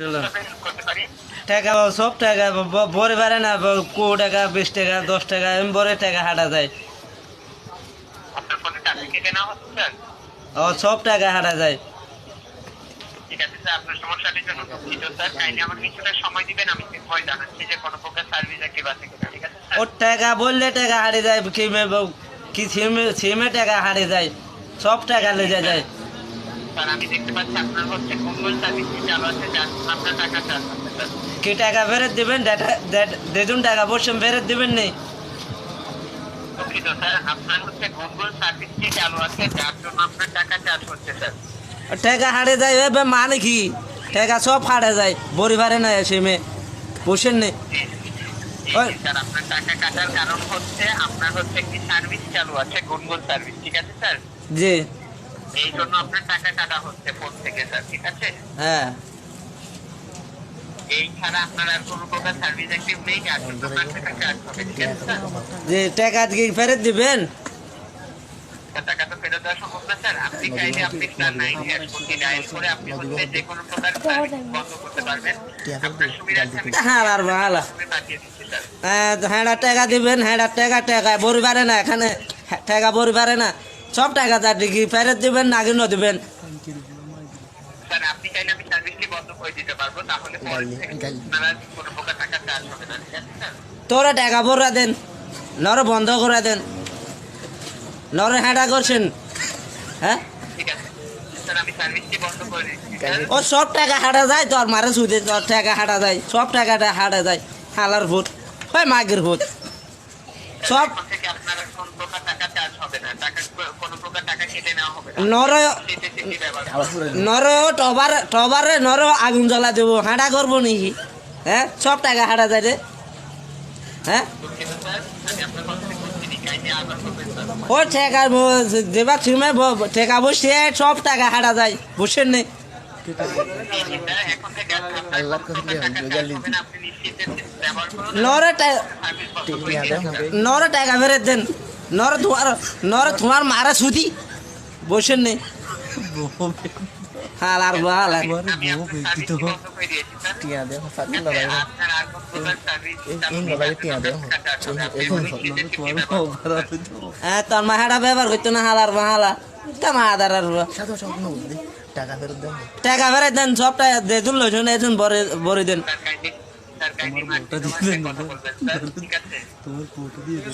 চলো। টাকা সব টাকা ব- ভরে পারে না ব- কো টাকা বিশ টাকা দশ টাকা এমন ভরে টাকা হাঁটা যায়। ও সব টাকা হাঁটা যায়। ঠিক আপনার সমস্যাটির জন্য দুঃখিত স্যার। কাইন্ডলি আমাকে কিছুটা সময় দিবেন আমি ভয় জানাচ্ছি যে কোনো প্রকার সার্ভিস অ্যাক্টিভ আছে কিনা ঠিক আছে ও টাকা বললে টাকা হারিয়ে যায় কি মে- কি সিমে সিমে টাকা হারিয়ে যায় সব টাকা লেগে যায়। স্যার আমি দেখতে পাচ্ছি আপনার হচ্ছে গুগল সার্ভিস চালু আছে আপনার টাকা চার্জ কি টাকা ফেরত দিবেন? টাকা ফেরত দিবেন নেই দুঃখিত স্যার আপনার হচ্ছে গুগল সার্ভিসটি চালু আছে যার জন্য আপনার টাকা চার্জ হচ্ছে স্যার। টাকা হারিয়ে যায় এবার মানে কি? টাকা সব হারিয়ে যায় বড়ি পারে না? সিমে বসেন নেই। স্যার আপনার টাকা কাটার কারণ হচ্ছে আপনার হচ্ছে একটি সার্ভিস চালু আছে গুনগুন সার্ভিস ঠিক আছে স্যার? জি। এই জন্য আপনার টাকা কাটা হচ্ছে ফোন থেকে স্যার ঠিক আছে? হ্যাঁ। এই ছাড়া আপনার আর কোনো প্রকার সার্ভিস অ্যাক্টিভ নেই যার জন্য টাকা চার্জ হবে ঠিক আছে স্যার যে টাকা কি ফেরত দিবেন? টাকা তো ফেরত দেওয়া সম্ভব না স্যার আপনি চাইলে আপনি স্টার নাইন হ্যাশ কোডটি ডায়াল করে আপনি হচ্ছে যে কোনো প্রকার সার্ভিস বন্ধ করতে পারবেন। আপনার সুবিধার্থে আমি হ্যাঁ আর ভালো পাঠিয়ে হ্যাঁ টাকা দিবেন হ্যাঁ টাকা টাকা। বড়ি পারে না এখানে হ্যাঁ, টাকা বড়ি পারে না। সব টাকা তার কি ফেরত দিবেন না কিনো দিবেন তোরা টাকা ভরা দেন নর বন্ধ করে দেন। নরে হ্যাঁটা করছেন হ্যাঁ? ও সব টাকা হাঁটা যায় তোর মারে সুদে তোর টাকা হাঁটা যায় সব টাকাটা হাঁটা যায় হালার ভূত। হয় মাগের ভূত। সব হবে না। টাকা কোনো প্রকার টাকা কেটে নেওয়া হবে নর সেটি সেটি ব্যবহার নর টবার টবারে নর আগুন জ্বলা দেবো। হাঁটা করব নাকি? হ্যাঁ? সব টাকা হাঁটা যায় রে। হ্যাঁ? ও ঠেকা দেবার সিমে ঠেকা বসে সব টাকা হাঁটা যায়। বুঝছেন নেই। নরে টাকা ফেরত দেন। নরে তোমার নরে তোমার মারা সুদি। বসেন নেই হাল আর হাল টিয়া লড়াই লড়াই টিয়া হ্যাঁ তোর মা হাঁটা ব্যবহার করতো না হালার মা হালা তা মা আদার আর সব নদী টাকা ফেরত দেন। টাকা ফেরত দেন সব টাকা দেতুন এজন বরে বরে দেন।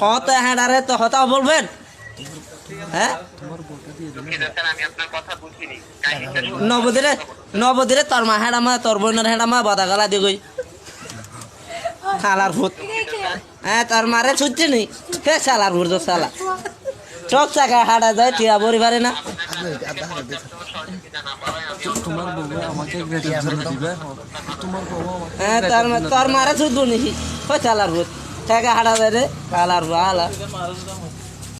হত হাঁটারে তো হতা বলবেন। হ্যাঁ? দুঃখিত স্যার আমি আপনার কথা বুঝিনি। কাইন্ডলি স্যার শুনুন। নবদিরে নবদিরে তোর মা হেঁড়া মা তোর বোনের হেঁড়া মা বাদা গালা দি গই শালার ভূত। হ্যাঁ তোর মারে ছুটছে নি। হে শালার ভূত তো শালা। সব জায়গায় হাঁটা যায় টিয়া বড়ি পারে না। তোমার বউ আমাকে দিবে? তোমার বউ হ্যাঁ তোর মা- তোর মারে ছুটবো নাকি ও শালার ভূত? টাকা হাঁটা দেয় রে। শালার ভালা।